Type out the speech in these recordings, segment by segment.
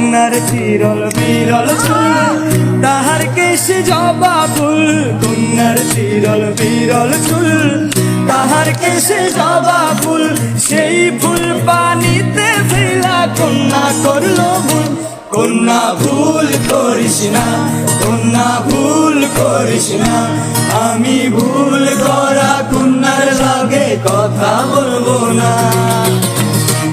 কন্যার চিরল বিরল চুল। তাহার কেশে জবা ফুল কন্যার চিরল বিরল চুল। তাহার কেশে জবা ফুল সেই ফুল পানিতে ফেলা কন্যা করল ভুল। কন্যা ভুল করিস না, কন্যা ভুল করিস না। আমি ভুল করা কন্যার লগে কথা বলব না।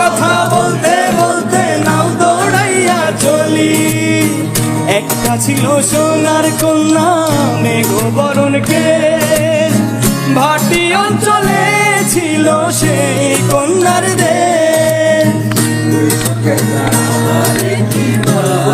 কথা বলতে বলতে নাও দৌড়াইয়া চলি। একটা ছিল সোনার কন্যা, মেঘ বরণকে। ভাটি অঞ্চলে ছিল সেই কন্যার দে